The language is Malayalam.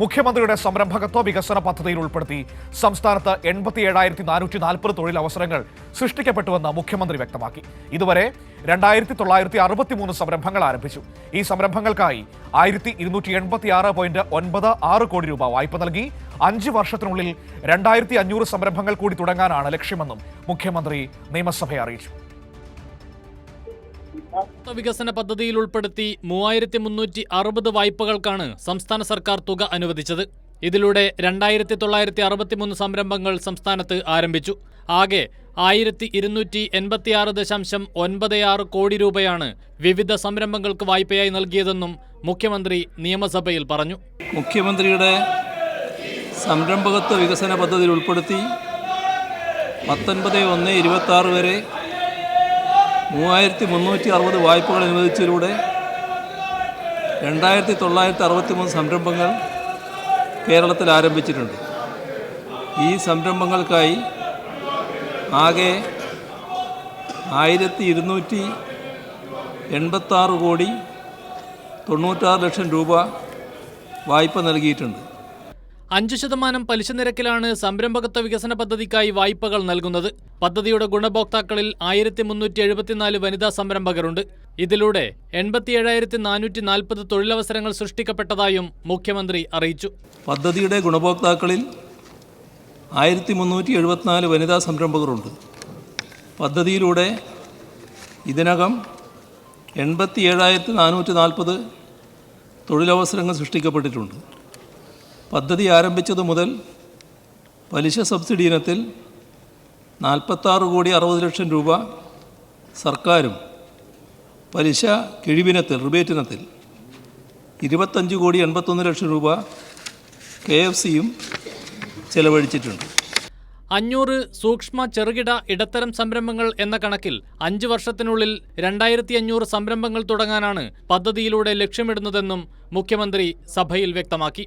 മുഖ്യമന്ത്രിയുടെ സംരംഭകത്വ വികസന പദ്ധതിയിൽ ഉൾപ്പെടുത്തി സംസ്ഥാനത്ത് എൺപത്തി ഏഴായിരത്തി നാനൂറ്റി നാൽപ്പത് തൊഴിലവസരങ്ങൾ സൃഷ്ടിക്കപ്പെട്ടുവെന്ന് മുഖ്യമന്ത്രി വ്യക്തമാക്കി. ഇതുവരെ രണ്ടായിരത്തി തൊള്ളായിരത്തി അറുപത്തിമൂന്ന് സംരംഭങ്ങൾ ആരംഭിച്ചു. ഈ സംരംഭങ്ങൾക്കായി ആയിരത്തി ഇരുന്നൂറ്റി എൺപത്തി ആറ് പോയിന്റ് ഒൻപത് ആറ് കോടി രൂപ വായ്പ നൽകി. അഞ്ച് വർഷത്തിനുള്ളിൽ രണ്ടായിരത്തി അഞ്ഞൂറ് സംരംഭങ്ങൾ കൂടി തുടങ്ങാനാണ് ലക്ഷ്യമെന്നും മുഖ്യമന്ത്രി നിയമസഭയെ അറിയിച്ചു. വികസന പദ്ധതിയിൽ ഉൾപ്പെടുത്തി മൂവായിരത്തി മുന്നൂറ്റി അറുപത് വായ്പകൾക്കാണ് സംസ്ഥാന സർക്കാർ തുക അനുവദിച്ചത്. ഇതിലൂടെ രണ്ടായിരത്തി തൊള്ളായിരത്തി അറുപത്തിമൂന്ന് സംരംഭങ്ങൾ സംസ്ഥാനത്ത് ആരംഭിച്ചു. ആകെ ആയിരത്തി ഇരുന്നൂറ്റി എൺപത്തിയാറ് ദശാംശം ഒൻപത് ആറ് കോടി രൂപയാണ് വിവിധ സംരംഭങ്ങൾക്ക് വായ്പയായി നൽകിയതെന്നും മുഖ്യമന്ത്രി നിയമസഭയിൽ പറഞ്ഞു. മുഖ്യമന്ത്രിയുടെ സംരംഭകത്വ വികസന പദ്ധതിയിൽ ഉൾപ്പെടുത്തി പത്തൊൻപത് ഒന്ന് ഇരുപത്തി ആറ് വരെ മൂവായിരത്തി മുന്നൂറ്റി അറുപത് വായ്പകൾ അനുവദിച്ചതിലൂടെ രണ്ടായിരത്തി തൊള്ളായിരത്തി അറുപത്തി മൂന്ന് സംരംഭങ്ങൾ കേരളത്തിൽ ആരംഭിച്ചിട്ടുണ്ട് ഈ സംരംഭങ്ങൾക്കായി ആകെ ആയിരത്തി ഇരുന്നൂറ്റി എൺപത്താറ് കോടി തൊണ്ണൂറ്റാറ് ലക്ഷം രൂപ വായ്പ നൽകിയിട്ടുണ്ട്. അഞ്ച് ശതമാനം പലിശ നിരക്കിലാണ് സംരംഭകത്വ വികസന പദ്ധതിക്കായി വായ്പകൾ നൽകുന്നത്. പദ്ധതിയുടെ ഗുണഭോക്താക്കളിൽ ആയിരത്തി മുന്നൂറ്റി എഴുപത്തിനാല് വനിതാ സംരംഭകരുണ്ട്. ഇതിലൂടെ എൺപത്തിയേഴായിരത്തി നാനൂറ്റി നാൽപ്പത് തൊഴിലവസരങ്ങൾ സൃഷ്ടിക്കപ്പെട്ടതായും മുഖ്യമന്ത്രി അറിയിച്ചു. പദ്ധതിയുടെ ഗുണഭോക്താക്കളിൽ ആയിരത്തി മുന്നൂറ്റി എഴുപത്തിനാല് വനിതാ സംരംഭകരുണ്ട്. പദ്ധതിയിലൂടെ ഇതിനകം എൺപത്തി ഏഴായിരത്തി നാനൂറ്റി നാൽപ്പത് തൊഴിലവസരങ്ങൾ സൃഷ്ടിക്കപ്പെട്ടിട്ടുണ്ട്. പദ്ധതി ആരംഭിച്ചതു മുതൽ പലിശ സബ്സിഡി ഇനത്തിൽ നാൽപ്പത്താറ് കോടി അറുപത് ലക്ഷം രൂപ സർക്കാരും പലിശ കിഴിവിനത്തിൽ റിബേറ്റിനത്തിൽ ഇരുപത്തഞ്ച് കോടി എൺപത്തൊന്ന് ലക്ഷം രൂപ കെ എഫ് സിയും ചെലവഴിച്ചിട്ടുണ്ട്. അഞ്ഞൂറ് സൂക്ഷ്മ ചെറുകിട ഇടത്തരം സംരംഭങ്ങൾ എന്ന കണക്കിൽ അഞ്ച് വർഷത്തിനുള്ളിൽ രണ്ടായിരത്തി അഞ്ഞൂറ് സംരംഭങ്ങൾ തുടങ്ങാനാണ് പദ്ധതിയിലൂടെ ലക്ഷ്യമിടുന്നതെന്നും മുഖ്യമന്ത്രി സഭയിൽ വ്യക്തമാക്കി.